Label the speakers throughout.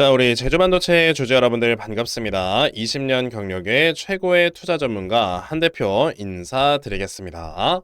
Speaker 1: 자, 우리 제주반도체 주주 여러분들 반갑습니다. 20년 경력의 최고의 투자 전문가 한 대표 인사드리겠습니다.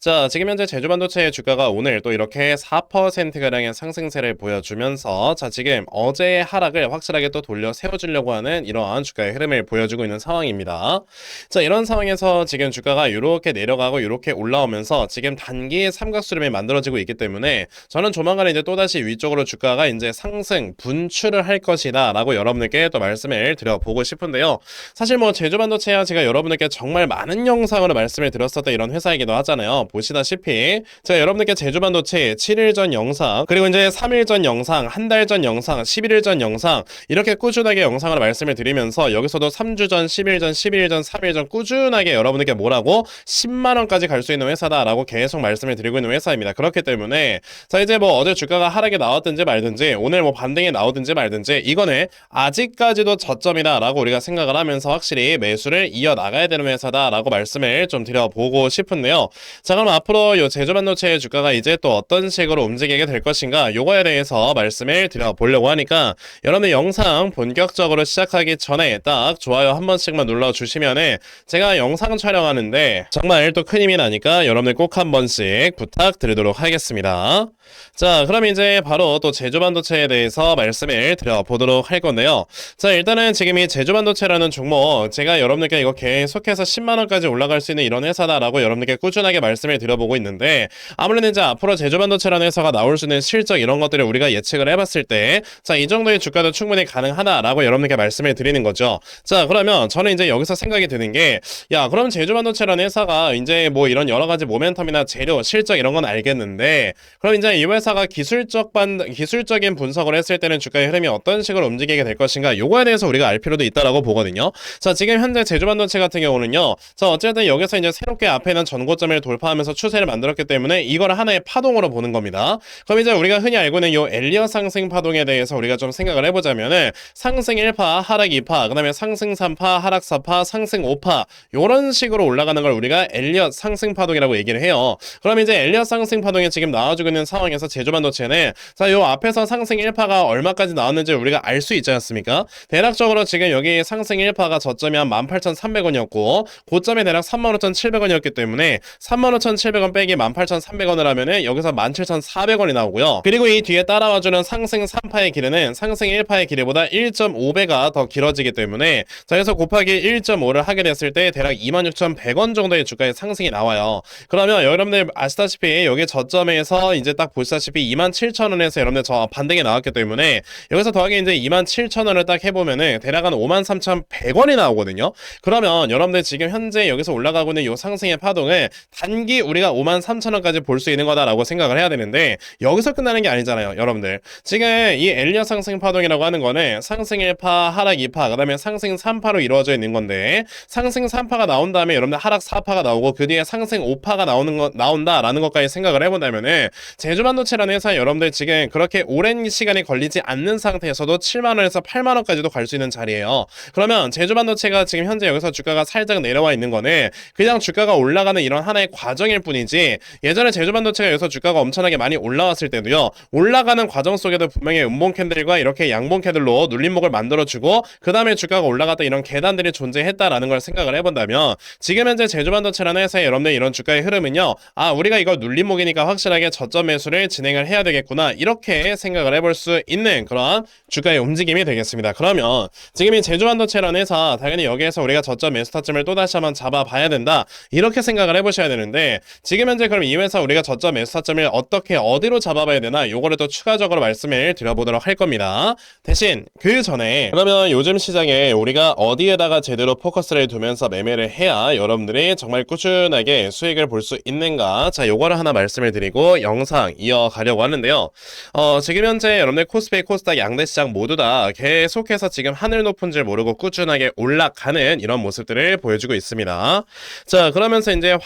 Speaker 1: 자, 지금 현재 제주 반도체의 주가가 오늘 또 이렇게 4%가량의 상승세를 보여주면서 자, 지금 어제의 하락을 확실하게 또 돌려 세워주려고 하는 이러한 주가의 흐름을 보여주고 있는 상황입니다. 자, 이런 상황에서 지금 주가가 이렇게 내려가고 이렇게 올라오면서 지금 단기 삼각수렴이 만들어지고 있기 때문에 저는 조만간 이제 또다시 위쪽으로 주가가 이제 상승, 분출을 할 것이다 라고 여러분들께 또 말씀을 드려보고 싶은데요. 사실 뭐 제주 반도체야 제가 여러분들께 정말 많은 영상으로 말씀을 드렸었던 이런 회사이기도 하잖아요. 보시다시피 제가 여러분들께 제주 반도체 7일 전 영상 그리고 이제 3일 전 영상 한 달 전 영상 11일 전 영상 이렇게 꾸준하게 영상으로 말씀을 드리면서 여기서도 3주 전 10일 전 11일 전 3일 전 꾸준하게 여러분들께 뭐라고? 10만 원까지 갈 수 있는 회사다라고 계속 말씀을 드리고 있는 회사입니다. 그렇기 때문에 자 이제 뭐 어제 주가가 하락에 나왔든지 말든지 오늘 뭐 반등에 나오든지 말든지 이거는 아직까지도 저점이다 라고 우리가 생각을 하면서 확실히 매수를 이어 나가야 되는 회사다 라고 말씀을 좀 드려보고 싶은데요 자 그럼 앞으로 요 제조 반도체의 주가가 이제 또 어떤 식으로 움직이게 될 것인가 요거에 대해서 말씀을 드려보려고 하니까 여러분들 영상 본격적으로 시작하기 전에 딱 좋아요 한 번씩만 눌러주시면은 제가 영상 촬영하는데 정말 또 큰 힘이 나니까 여러분들 꼭 한 번씩 부탁드리도록 하겠습니다. 자, 그럼 이제 바로 또 제조 반도체에 대해서 말씀을 드려보도록 할 건데요. 자, 일단은 지금 이 제조 반도체라는 종목, 제가 여러분들께 이거 계속해서 10만원까지 올라갈 수 있는 이런 회사다라고 여러분들께 꾸준하게 말씀을 드려보고 있는데, 아무래도 이제 앞으로 제조반도체라는 회사가 나올 수 있는 실적 이런 것들을 우리가 예측을 해봤을 때, 자, 이 정도의 주가도 충분히 가능하다라고 여러분들께 말씀을 드리는 거죠. 자, 그러면 저는 이제 여기서 생각이 드는 게, 야, 그럼 제조반도체라는 회사가 이제 뭐 이런 여러 가지 모멘텀이나 재료, 실적 이런 건 알겠는데, 그럼 이제 이 회사가 기술적 반 기술적인 분석을 했을 때는 주가의 흐름이 어떤 식으로 움직이게 될 것인가 요거에 대해서 우리가 알 필요도 있다라고 보거든요. 자, 지금 현재 제주반도체 같은 경우는요. 자, 어쨌든 여기서 이제 새롭게 앞에 있는 전고점을 돌파하면서 추세를 만들었기 때문에 이걸 하나의 파동으로 보는 겁니다. 그럼 이제 우리가 흔히 알고 있는 요 엘리어 상승 파동에 대해서 우리가 좀 생각을 해보자면은 상승 1파, 하락 2파, 그 다음에 상승 3파, 하락 4파, 상승 5파 요런 식으로 올라가는 걸 우리가 엘리어 상승 파동이라고 얘기를 해요. 그럼 이제 엘리어 상승 파동이 지금 나와주고 있는 상황에서 제조반도체는 자, 요 앞에서 상승 1파가 얼마까지 나왔는지 우리가 알 수 있지 않습니까? 대략적으로 지금 여기 상승 1파가 저점이 한 18,300원이었고 고점이 대략 35,700원이었기 때문에 35,700원 빼기 18,300원을 하면은 여기서 17,400원이 나오고요. 그리고 이 뒤에 따라와주는 상승 3파의 길이는 상승 1파의 길이보다 1.5배가 더 길어지기 때문에 자, 그래서 곱하기 1.5를 하게 됐을 때 대략 26,100원 정도의 주가의 상승이 나와요. 그러면 여러분들 아시다시피 여기 저점에서 이제 딱 보시다시피 27,000원에서 여러분들 저 반등이 나왔기 때문에 여기서 더하기 이제 27,000원을 딱 해보면은 대략 한 53,100원이 나오거든요. 그러면 여러분들 지금 현재 여기서 올라가고 있는 이 상승의 파동을 단기 우리가 53,000원까지 볼 수 있는 거다라고 생각을 해야 되는데 여기서 끝나는 게 아니잖아요. 여러분들. 지금 이 엘리어 상승 파동이라고 하는 거는 상승 1파, 하락 2파, 그 다음에 상승 3파로 이루어져 있는 건데 상승 3파가 나온 다음에 여러분들 하락 4파가 나오고 그 뒤에 상승 5파가 나오는 거, 나온다라는 것까지 생각을 해본다면은 제주반도체라는 회사 여러분들 지금 그렇게 오랜 시간이 걸리지 않는 상태에서도 7만 원에서 8만 원까지도 갈 수 있는 자리예요. 그러면 제주반도체가 지금 현재 여기서 주가가 살짝 내려와 있는 거는 그냥 주가가 올라가는 이런 하나의 과정일 뿐이지 예전에 제주반도체가 여기서 주가가 엄청나게 많이 올라왔을 때도요 올라가는 과정 속에도 분명히 음봉 캔들과 이렇게 양봉 캔들로 눌림목을 만들어주고 그 다음에 주가가 올라갔다 이런 계단들이 존재했다라는 걸 생각을 해본다면 지금 현재 제주반도체라는 회사의 여러분들 이런 주가의 흐름은요 아 우리가 이거 눌림목이니까 확실하게 저점 매수를 진행을 해야 되겠구나 이렇게 생각을 해볼 수 있는 그런 주가의 움직임이 되겠습니다. 그러면 지금 이 제주반도체라는 회사 당연히 여기에서 우리가 저점 매수 타점을 또 다시 한번 잡아봐야 된다 이렇게 생각을 해보셔야 되는 데 지금 현재 그럼 이 회사 우리가 저점 매수 타점을 어떻게 어디로 잡아봐야 되나 요거를 또 추가적으로 말씀을 드려보도록 할 겁니다. 대신 그 전에 그러면 요즘 시장에 우리가 어디에다가 제대로 포커스를 두면서 매매를 해야 여러분들이 정말 꾸준하게 수익을 볼 수 있는가 자 요거를 하나 말씀을 드리고 영상 이어가려고 하는데요. 어, 지금 현재 여러분들 코스피, 코스닥 양대 시장 모두 다 계속해서 지금 하늘 높은 줄 모르고 꾸준하게 올라가는 이런 모습들을 보여주고 있습니다. 자, 그러면서 이제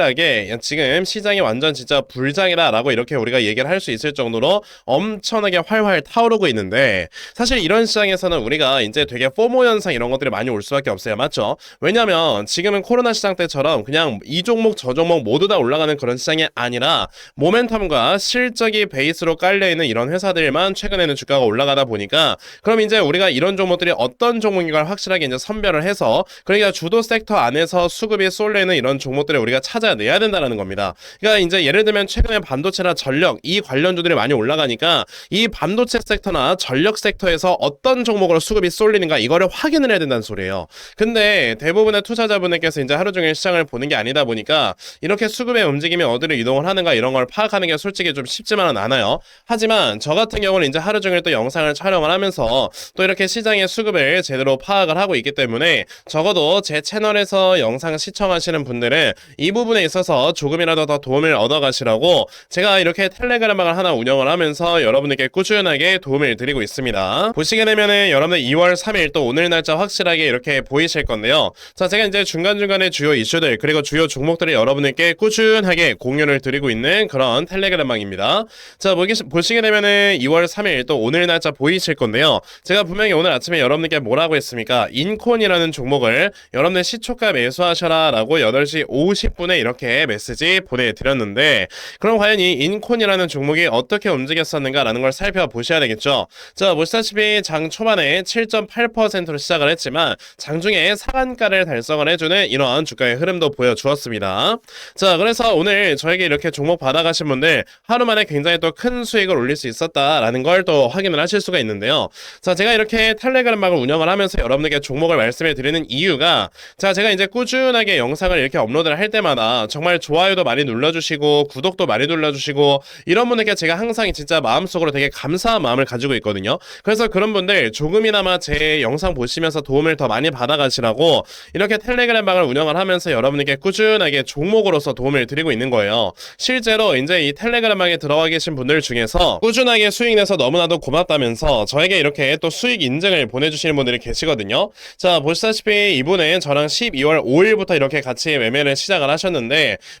Speaker 1: 디테일하게 지금 시장이 완전 진짜 불장이다라고 이렇게 우리가 얘기를 할 수 있을 정도로 엄청나게 활활 타오르고 있는데 사실 이런 시장에서는 우리가 이제 되게 포모 현상 이런 것들이 많이 올 수밖에 없어요. 맞죠? 왜냐면 지금은 코로나 시장 때처럼 그냥 이 종목 저 종목 모두 다 올라가는 그런 시장이 아니라 모멘텀과 실적이 베이스로 깔려 있는 이런 회사들만 최근에는 주가가 올라가다 보니까 그럼 이제 우리가 이런 종목들이 어떤 종목인가를 확실하게 이제 선별을 해서 그러니까 주도 섹터 안에서 수급이 쏠려 있는 이런 종목들을 우리가 찾아 내야 된다는 겁니다. 그러니까 이제 예를 들면 최근에 반도체나 전력 이 관련주들이 많이 올라가니까 이 반도체 섹터나 전력 섹터에서 어떤 종목으로 수급이 쏠리는가 이거를 확인을 해야 된다는 소리예요. 근데 대부분의 투자자분들께서 이제 하루 종일 시장을 보는 게 아니다 보니까 이렇게 수급의 움직임이 어디로 이동을 하는가 이런 걸 파악하는 게 솔직히 좀 쉽지만은 않아요. 하지만 저 같은 경우는 이제 하루 종일 또 영상을 촬영을 하면서 또 이렇게 시장의 수급을 제대로 파악을 하고 있기 때문에 적어도 제 채널에서 영상 시청하시는 분들은 이 부분 에 있어서 조금이라도 더 도움을 얻어가시라고 제가 이렇게 텔레그램방을 하나 운영을 하면서 여러분들께 꾸준하게 도움을 드리고 있습니다. 보시게 되면은 여러분들 2월 3일 또 오늘 날짜 확실하게 이렇게 보이실 건데요. 자, 제가 이제 중간중간에 주요 이슈들 그리고 주요 종목들을 여러분들께 꾸준하게 공유를 드리고 있는 그런 텔레그램방입니다. 자, 보기, 보시게 되면은 2월 3일 또 오늘 날짜 보이실 건데요. 제가 분명히 오늘 아침에 여러분들께 뭐라고 했습니까? 인콘이라는 종목을 여러분들 시초가 매수하셔라 라고 8시 50분에 이렇게 메시지 보내드렸는데 그럼 과연 이 인콘이라는 종목이 어떻게 움직였었는가라는 걸 살펴보셔야 되겠죠. 자, 보시다시피 장 초반에 7.8%로 시작을 했지만 장중에 상한가를 달성을 해주는 이러한 주가의 흐름도 보여주었습니다. 자, 그래서 오늘 저에게 이렇게 종목 받아가신 분들 하루 만에 굉장히 또 큰 수익을 올릴 수 있었다라는 걸 또 확인을 하실 수가 있는데요. 자, 제가 이렇게 텔레그램방을 운영을 하면서 여러분에게 종목을 말씀해 드리는 이유가 자, 제가 이제 꾸준하게 영상을 이렇게 업로드를 할 때마다 정말 좋아요도 많이 눌러주시고 구독도 많이 눌러주시고 이런 분들께 제가 항상 진짜 마음속으로 되게 감사한 마음을 가지고 있거든요. 그래서 그런 분들 조금이나마 제 영상 보시면서 도움을 더 많이 받아가시라고 이렇게 텔레그램 방을 운영을 하면서 여러분에게 꾸준하게 종목으로서 도움을 드리고 있는 거예요. 실제로 이제 이 텔레그램 방에 들어와 계신 분들 중에서 꾸준하게 수익 내서 너무나도 고맙다면서 저에게 이렇게 또 수익 인증을 보내주시는 분들이 계시거든요. 자, 보시다시피 이분은 저랑 12월 5일부터 이렇게 같이 매매를 시작을 하셨는데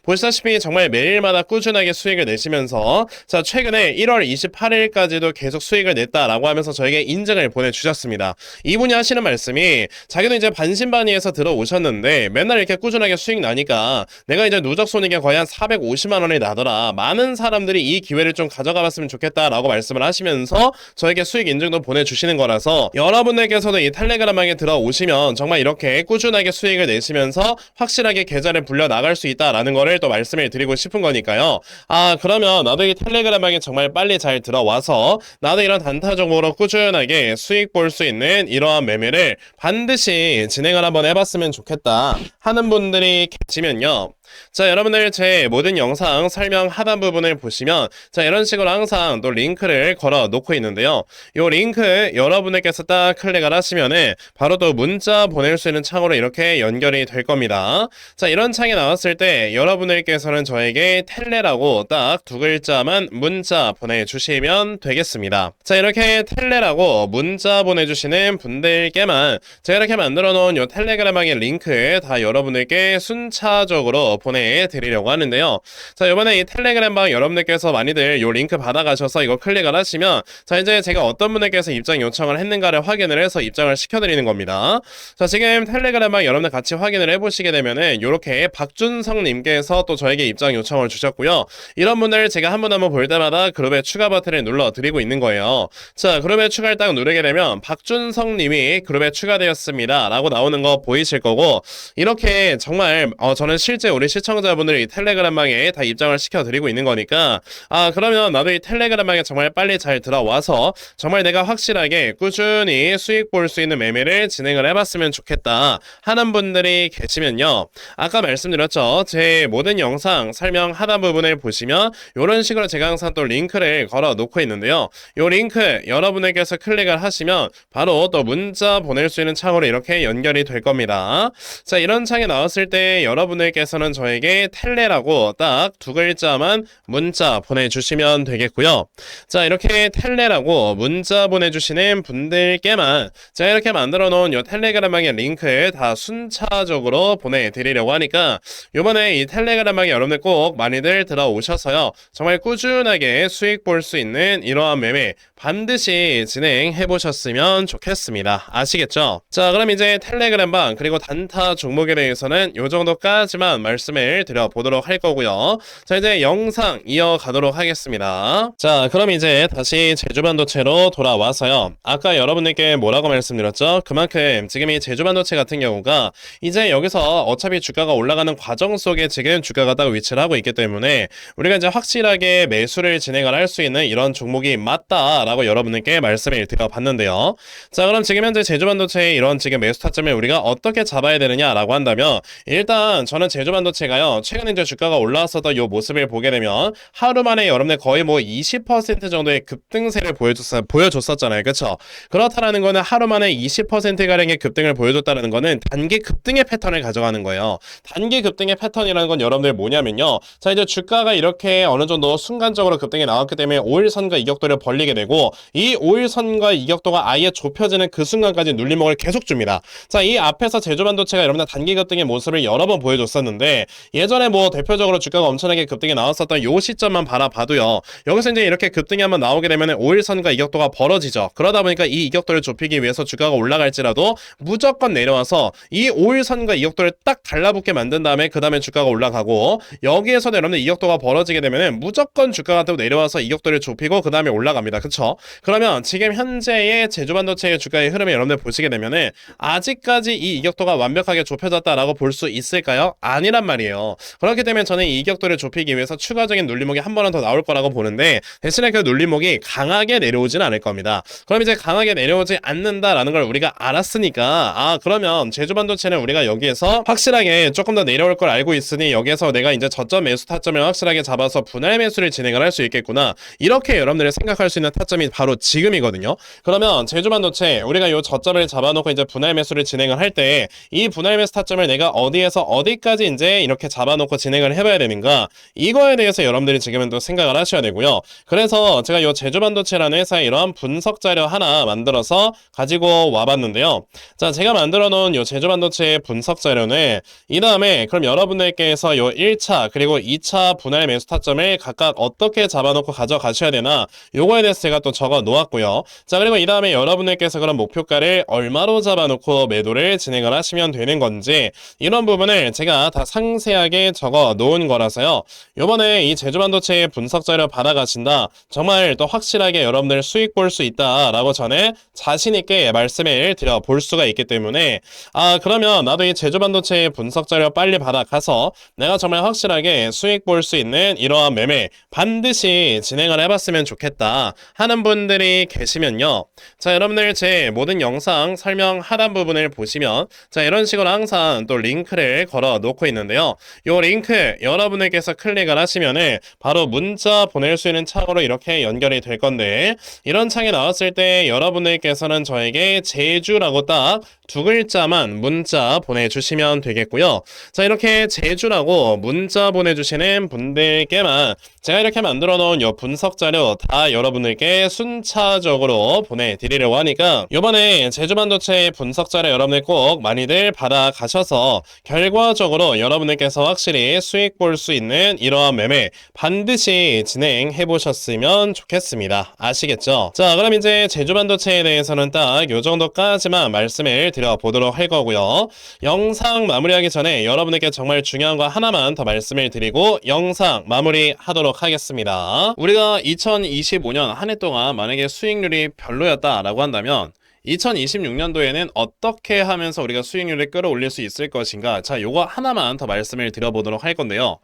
Speaker 1: 보시다시피 정말 매일마다 꾸준하게 수익을 내시면서 자, 최근에 1월 28일까지도 계속 수익을 냈다라고 하면서 저에게 인증을 보내주셨습니다. 이분이 하시는 말씀이 자기도 이제 반신반의해서 들어오셨는데 맨날 이렇게 꾸준하게 수익 나니까 내가 이제 누적 손익이 거의 한 450만 원이 나더라. 많은 사람들이 이 기회를 좀 가져가 봤으면 좋겠다라고 말씀을 하시면서 저에게 수익 인증도 보내주시는 거라서 여러분들께서도 이 텔레그램방에 들어오시면 정말 이렇게 꾸준하게 수익을 내시면서 확실하게 계좌를 불려 나갈 수 있다라는 거를 또 말씀을 드리고 싶은 거니까요. 아 그러면 나도 이 텔레그램방에 정말 빨리 잘 들어와서 나도 이런 단타 종목으로 꾸준하게 수익 볼 수 있는 이러한 매매를 반드시 진행을 한번 해봤으면 좋겠다 하는 분들이 계시면요. 자, 여러분들 제 모든 영상 설명 하단 부분을 보시면 자, 이런 식으로 항상 또 링크를 걸어 놓고 있는데요. 이 링크 여러분들께서 딱 클릭을 하시면은 바로 또 문자 보낼 수 있는 창으로 이렇게 연결이 될 겁니다. 자, 이런 창이 나왔을 때 여러분들께서는 저에게 텔레라고 딱 두 글자만 문자 보내주시면 되겠습니다. 자, 이렇게 텔레라고 문자 보내주시는 분들께만 제가 이렇게 만들어 놓은 이 텔레그램방의 링크 다 여러분들께 순차적으로 보내드리려고 하는데요. 자, 이번에 이 텔레그램 방 여러분들께서 많이들 이 링크 받아가셔서 이거 클릭을 하시면 자, 이제 제가 어떤 분들께서 입장 요청을 했는가를 확인을 해서 입장을 시켜드리는 겁니다. 자, 지금 텔레그램 방 여러분들 같이 확인을 해보시게 되면은 이렇게 박준성님께서 또 저에게 입장 요청을 주셨고요. 이런 분들 제가 한 분 한 분 볼 때마다 그룹에 추가 버튼을 눌러 드리고 있는 거예요. 자, 그룹에 추가를 딱 누르게 되면 박준성님이 그룹에 추가되었습니다. 라고 나오는 거 보이실 거고 이렇게 정말 어, 저는 실제 우리 시청자분들이 텔레그램방에 다 입장을 시켜드리고 있는 거니까 아 그러면 나도 이 텔레그램방에 정말 빨리 잘 들어와서 정말 내가 확실하게 꾸준히 수익 볼 수 있는 매매를 진행을 해봤으면 좋겠다 하는 분들이 계시면요. 아까 말씀드렸죠. 제 모든 영상 설명 하단 부분을 보시면 이런 식으로 제가 항상 또 링크를 걸어 놓고 있는데요. 이 링크 여러분에게서 클릭을 하시면 바로 또 문자 보낼 수 있는 창으로 이렇게 연결이 될 겁니다. 자 이런 창이 나왔을 때 여러분들께서는 저에게 텔레라고 딱 두 글자만 문자 보내주시면 되겠고요. 자, 이렇게 텔레라고 문자 보내주시는 분들께만 제가 이렇게 만들어 놓은 요 텔레그램방의 링크를 다 순차적으로 보내드리려고 하니까 요번에 이 텔레그램방에 여러분들 꼭 많이들 들어오셔서요. 정말 꾸준하게 수익 볼 수 있는 이러한 매매 반드시 진행해 보셨으면 좋겠습니다. 아시겠죠? 자, 그럼 이제 텔레그램방 그리고 단타 종목에 대해서는 요 정도까지만 말씀을 드려보도록 할 거고요. 자, 이제 영상 이어가도록 하겠습니다. 자, 그럼 이제 다시 제주반도체로 돌아와서요. 아까 여러분들께 뭐라고 말씀드렸죠? 그만큼 지금 이 제주반도체 같은 경우가 이제 여기서 어차피 주가가 올라가는 과정 속에 지금 주가가 딱 위치를 하고 있기 때문에 우리가 이제 확실하게 매수를 진행을 할 수 있는 이런 종목이 맞다 라고 여러분들께 말씀을 드려봤는데요. 자, 그럼 지금 현재 제주반도체의 이런 지금 매수 타점을 우리가 어떻게 잡아야 되느냐라고 한다면 일단 저는 제주반도체가요. 최근에 이제 주가가 올라왔었던 요 모습을 보게 되면 하루 만에 여러분들 거의 뭐 20% 정도의 급등세를 보여줬, 보여줬었잖아요. 그쵸? 그렇다라는 거는 하루 만에 20%가량의 급등을 보여줬다는 거는 단기 급등의 패턴을 가져가는 거예요. 단기 급등의 패턴이라는 건 여러분들 뭐냐면요. 자, 이제 주가가 이렇게 어느 정도 순간적으로 급등이 나왔기 때문에 5일선과 이격도를 벌리게 되고 이 5일선과 이격도가 아예 좁혀지는 그 순간까지 눌림목을 계속 줍니다. 자, 이 앞에서 제조반도체가 여러분들 단기 급등의 모습을 여러 번 보여줬었는데 예전에 뭐 대표적으로 주가가 엄청나게 급등이 나왔었던 요 시점만 바라봐도요. 여기서 이제 이렇게 급등이 한번 나오게 되면 5일선과 이격도가 벌어지죠. 그러다 보니까 이 이격도를 좁히기 위해서 주가가 올라갈지라도 무조건 내려와서 이 5일선과 이격도를 딱 달라붙게 만든 다음에 그 다음에 주가가 올라가고 여기에서 여러분들 이격도가 벌어지게 되면은 무조건 주가가 또 내려와서 이격도를 좁히고 그 다음에 올라갑니다. 그쵸? 그러면 지금 현재의 제조 반도체의 주가의 흐름을 여러분들 보시게 되면은 아직까지 이 이격도가 완벽하게 좁혀졌다라고 볼 수 있을까요? 아니란 말이에요. 그렇기 때문에 저는 이 이격도를 좁히기 위해서 추가적인 눌림목이 한 번은 더 나올 거라고 보는데 대신에 그 눌림목이 강하게 내려오진 않을 겁니다. 그럼 이제 강하게 내려오지 않는다라는 걸 우리가 알았으니까 아 그러면 제주반도체는 우리가 여기에서 확실하게 조금 더 내려올 걸 알고 있으니 여기에서 내가 이제 저점 매수 타점을 확실하게 잡아서 분할 매수를 진행을 할 수 있겠구나 이렇게 여러분들이 생각할 수 있는 타점이 바로 지금이거든요. 그러면 제주반도체 우리가 요 저점을 잡아놓고 이제 분할 매수를 진행을 할 때 이 분할 매수 타점을 내가 어디에서 어디까지 이제 이렇게 잡아놓고 진행을 해봐야 되는가 이거에 대해서 여러분들이 지금은 또 생각을 하셔야 되고요. 그래서 제가 요 제주반도체라는 회사에 이러한 분석 자료 하나 만들어서 가지고 와봤는데요. 자, 제가 만들어 놓은 요 제주반도체 분석 자료는 이 다음에 그럼 여러분들께서 요 1차 그리고 2차 분할 매수 타점을 각각 어떻게 잡아놓고 가져가셔야 되나 요거에 대해서 제가 또 적어 놓았고요. 자, 그리고 이 다음에 여러분들께서 그런 목표가를 얼마로 잡아놓고 매도를 진행을 하시면 되는 건지 이런 부분을 제가 다 상세하게 적어 놓은 거라서요. 요번에 이 제주반도체 분석 자료 받아가신다. 정말 또 확실하게 여러분들 수익 볼 수 있다라고 전에 자신있게 말씀을 드려 볼 수가 있기 때문에 아, 그러면 나도 이 제주반도체 분석 자료 빨리 받아가서 내가 정말 확실하게 수익 볼 수 있는 이러한 매매 반드시 진행을 해봤으면 좋겠다 하는 분들이 계시면요. 자, 여러분들 제 모든 영상 설명 하단 부분을 보시면 자, 이런 식으로 항상 또 링크를 걸어 놓고 있는데요. 요 링크 여러분들께서 클릭을 하시면은 바로 문자 보낼 수 있는 창으로 이렇게 연결이 될 건데 이런 창이 나왔을 때 여러분들께서는 저에게 제주라고 딱 두 글자만 문자 보내주시면 되겠고요. 자, 이렇게 제주라고 문자 보내주시는 분들께만 제가 이렇게 만들어 놓은 요 분석 자료 다 여러분들께 순차적으로 보내드리려고 하니까 이번에 제주반도체 분석 자료 여러분들 꼭 많이들 받아가셔서 결과적으로 여러분들께서 확실히 수익 볼 수 있는 이러한 매매 반드시 진행해 보셨으면 좋겠습니다. 아시겠죠? 자, 그럼 이제 제주반도체에 대해서는 딱 요 정도까지만 말씀을 드려보도록 할 거고요. 영상 마무리하기 전에 여러분에게 정말 중요한 거 하나만 더 말씀을 드리고 영상 마무리하도록 하겠습니다. 우리가 2025년 한해동 안 만약에 수익률이 별로였다라고 한다면 2026년도에는 어떻게 하면서 우리가 수익률을 끌어올릴 수 있을 것인가? 자, 요거 하나만 더 말씀을 드려보도록 할 건데요.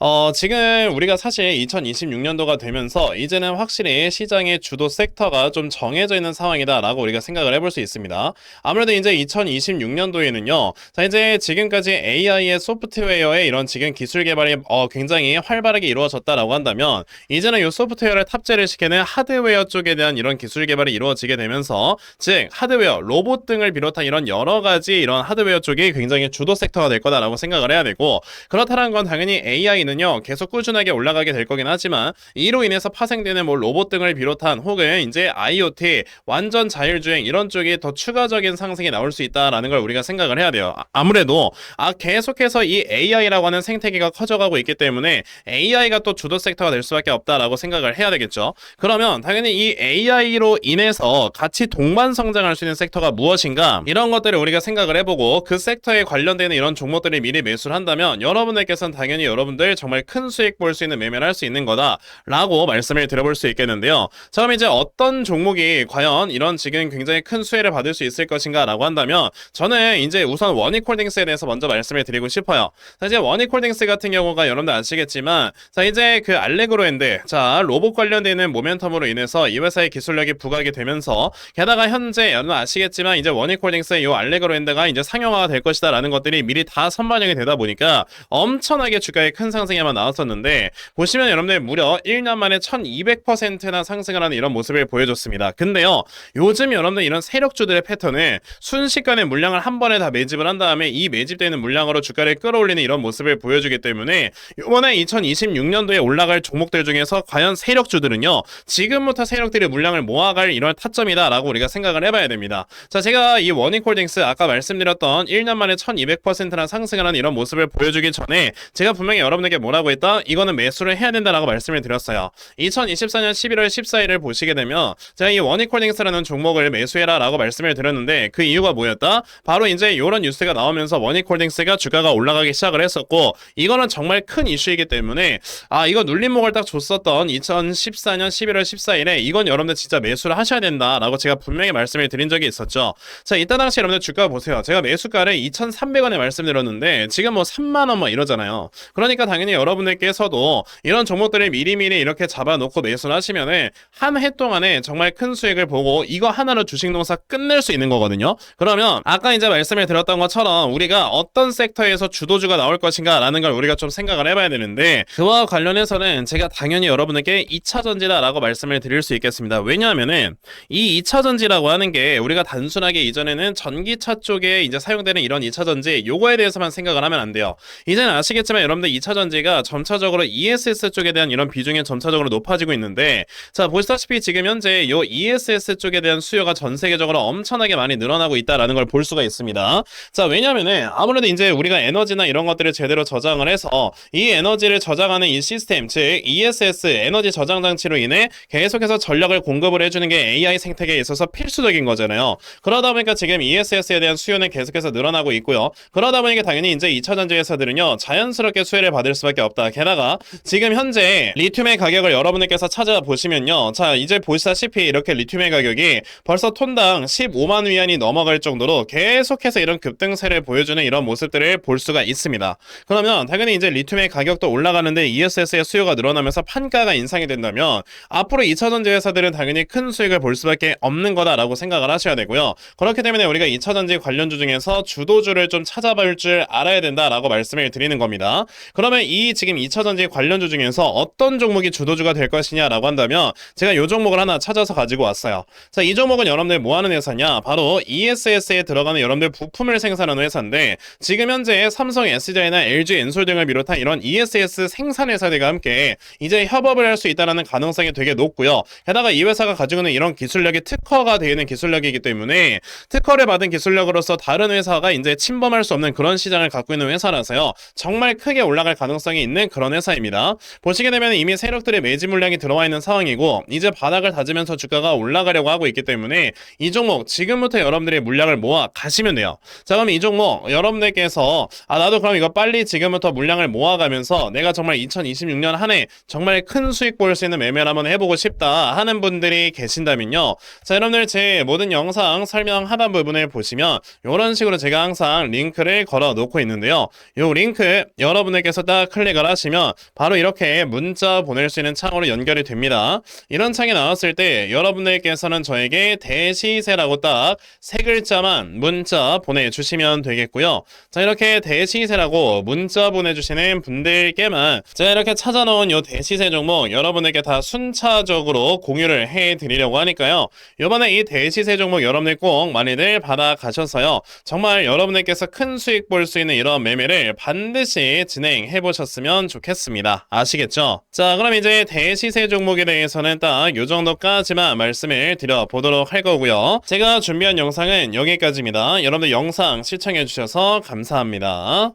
Speaker 1: 어, 지금 우리가 사실 2026년도가 되면서 이제는 확실히 시장의 주도 섹터가 좀 정해져 있는 상황이다 라고 우리가 생각을 해볼 수 있습니다. 아무래도 이제 2026년도에는요. 자, 이제 지금까지 AI의 소프트웨어의 이런 지금 기술 개발이 어, 굉장히 활발하게 이루어졌다라고 한다면 이제는 이 소프트웨어를 탑재를 시키는 하드웨어 쪽에 대한 이런 기술 개발이 이루어지게 되면서 즉 오직 하드웨어, 로봇 등을 비롯한 이런 여러 가지 이런 하드웨어 쪽이 굉장히 주도 섹터가 될 거다라고 생각을 해야 되고 그렇다는 건 당연히 AI는요 계속 꾸준하게 올라가게 될 거긴 하지만 이로 인해서 파생되는 뭐 로봇 등을 비롯한 혹은 이제 IoT 완전 자율주행 이런 쪽이 더 추가적인 상승이 나올 수 있다라는 걸 우리가 생각을 해야 돼요. 아- 아무래도 아 계속해서 이 AI라고 하는 생태계가 커져가고 있기 때문에 AI가 또 주도 섹터가 될 수밖에 없다라고 생각을 해야 되겠죠. 그러면 당연히 이 AI로 인해서 같이 동반 성 장할 수 있는 섹터가 무엇인가 이런 것들을 우리가 생각을 해보고 그 섹터에 관련되는 이런 종목들을 미리 매수를 한다면 여러분들께서는 당연히 여러분들 정말 큰 수익 볼 수 있는 매매를 할 수 있는 거다라고 말씀을 드려볼 수 있겠는데요. 자 그럼 이제 어떤 종목이 과연 이런 지금 굉장히 큰 수혜를 받을 수 있을 것인가라고 한다면 저는 이제 우선 원익홀딩스에 대해서 먼저 말씀을 드리고 싶어요. 자 이제 원익홀딩스 같은 경우가 여러분들 아시겠지만 자 이제 그 알레그로엔드 자 로봇 관련되는 모멘텀으로 인해서 이 회사의 기술력이 부각이 되면서 게다가 현재 여러분 아시겠지만 이제 원익 홀딩스의 이 알레그로엔드가 이제 상용화가 될 것이다라는 것들이 미리 다 선반영이 되다 보니까 엄청나게 주가에 큰 상승에만 나왔었는데 보시면 여러분들 무려 1년 만에 1200%나 상승을 하는 이런 모습을 보여줬습니다. 근데요 요즘 여러분들 이런 세력주들의 패턴은 순식간에 물량을 한 번에 다 매집을 한 다음에 이 매집되는 물량으로 주가를 끌어올리는 이런 모습을 보여주기 때문에 이번에 2026년도에 올라갈 종목들 중에서 과연 세력주들은요 지금부터 세력들이 물량을 모아갈 이런 타점이다라고 우리가 생각을 해 봐야 됩니다. 자 제가 이 원익홀딩스 아까 말씀드렸던 1년 만에 1200%나 상승을 하는 이런 모습을 보여주기 전에 제가 분명히 여러분에게 뭐라고 했다? 이거는 매수를 해야 된다라고 말씀을 드렸어요. 2024년 11월 14일을 보시게 되면 제가 이 원익홀딩스라는 종목을 매수해라 라고 말씀을 드렸는데 그 이유가 뭐였다? 바로 이제 이런 뉴스가 나오면서 원익홀딩스가 주가가 올라가기 시작을 했었고 이거는 정말 큰 이슈이기 때문에 아 이거 눌림목을 딱 줬었던 2014년 11월 14일에 이건 여러분들 진짜 매수를 하셔야 된다라고 제가 분명히 말씀을 드린 적이 있었죠. 자 이때 당시 여러분들 주가 보세요. 제가 매수가를 2,300원에 말씀드렸는데 지금 뭐 3만 원 뭐 이러잖아요. 그러니까 당연히 여러분들께서도 이런 종목들을 미리미리 이렇게 잡아놓고 매수를 하시면은 한 해 동안에 정말 큰 수익을 보고 이거 하나로 주식 농사 끝낼 수 있는 거거든요. 그러면 아까 이제 말씀을 드렸던 것처럼 우리가 어떤 섹터에서 주도주가 나올 것인가라는 걸 우리가 좀 생각을 해봐야 되는데 그와 관련해서는 제가 당연히 여러분에게 2차 전지다라고 말씀을 드릴 수 있겠습니다. 왜냐하면은 이 2차 전지라고 하는 게 우리가 단순하게 이전에는 전기차 쪽에 이제 사용되는 이런 2차 전지 요거에 대해서만 생각을 하면 안 돼요. 이제는 아시겠지만 여러분들 2차 전지가 점차적으로 ESS 쪽에 대한 이런 비중이 점차적으로 높아지고 있는데 자 보시다시피 지금 현재 요 ESS 쪽에 대한 수요가 전 세계적으로 엄청나게 많이 늘어나고 있다라는 걸 볼 수가 있습니다. 자 왜냐면은 아무래도 이제 우리가 에너지나 이런 것들을 제대로 저장을 해서 이 에너지를 저장하는 이 시스템 즉 ESS 에너지 저장 장치로 인해 계속해서 전력을 공급을 해주는 게 AI 생태계에 있어서 필수적인 거잖아요. 그러다 보니까 지금 ESS에 대한 수요는 계속해서 늘어나고 있고요. 그러다 보니까 당연히 이제 2차 전지 회사들은요 자연스럽게 수혜를 받을 수밖에 없다. 게다가 지금 현재 리튬의 가격을 여러분들께서 찾아보시면요. 자 이제 보시다시피 이렇게 리튬의 가격이 벌써 톤당 15만 위안이 넘어갈 정도로 계속해서 이런 급등세를 보여주는 이런 모습들을 볼 수가 있습니다. 그러면 당연히 이제 리튬의 가격도 올라가는데 ESS의 수요가 늘어나면서 판가가 인상이 된다면 앞으로 2차 전지 회사들은 당연히 큰 수익을 볼 수밖에 없는 거다라고 생각 을 하셔야 되고요. 그렇기 때문에 우리가 2차 전지 관련주 중에서 주도주를 좀 찾아볼 줄 알아야 된다라고 말씀을 드리는 겁니다. 그러면 이 지금 2차 전지 관련주 중에서 어떤 종목이 주도주가 될 것이냐라고 한다면 제가 이 종목을 하나 찾아서 가지고 왔어요. 자, 이 종목은 여러분들 뭐 하는 회사냐? 바로 ESS에 들어가는 여러분들 부품을 생산하는 회사인데 지금 현재 삼성 SDI나 LG 엔솔 등을 비롯한 이런 ESS 생산 회사들과 함께 이제 협업을 할 수 있다는 가능성이 되게 높고요. 게다가 이 회사가 가지고 있는 이런 기술력이 특허가 되어 있는 기술력이기 때문에 특허를 받은 기술력으로서 다른 회사가 이제 침범할 수 없는 그런 시장을 갖고 있는 회사라서요. 정말 크게 올라갈 가능성이 있는 그런 회사입니다. 보시게 되면 이미 세력들의 매집 물량이 들어와 있는 상황이고 이제 바닥을 다지면서 주가가 올라가려고 하고 있기 때문에 이 종목 지금부터 여러분들의 물량을 모아 가시면 돼요. 자 그럼 이 종목 여러분들께서 아 나도 그럼 이거 빨리 지금부터 물량을 모아가면서 내가 정말 2026년 한 해 정말 큰 수익 볼 수 있는 매매를 한번 해보고 싶다 하는 분들이 계신다면요. 자 여러분들 제 모든 영상 설명 하단 부분을 보시면 이런 식으로 제가 항상 링크를 걸어 놓고 있는데요. 이 링크 여러분들께서 딱 클릭을 하시면 바로 이렇게 문자 보낼 수 있는 창으로 연결이 됩니다. 이런 창이 나왔을 때 여러분들께서는 저에게 대시세라고 딱 세 글자만 문자 보내주시면 되겠고요. 자 이렇게 대시세라고 문자 보내주시는 분들께만 제가 이렇게 찾아놓은 요 대시세 종목 여러분에게 다 순차적으로 공유를 해드리려고 하니까요. 이번에 이 대 시세 종목 여러분들 꼭 많이들 받아가셔서요. 정말 여러분들께서 큰 수익 볼 수 있는 이런 매매를 반드시 진행해 보셨으면 좋겠습니다. 아시겠죠? 자, 그럼 이제 대시세 종목에 대해서는 딱 요 정도까지만 말씀을 드려보도록 할 거고요. 제가 준비한 영상은 여기까지입니다. 여러분들 영상 시청해 주셔서 감사합니다.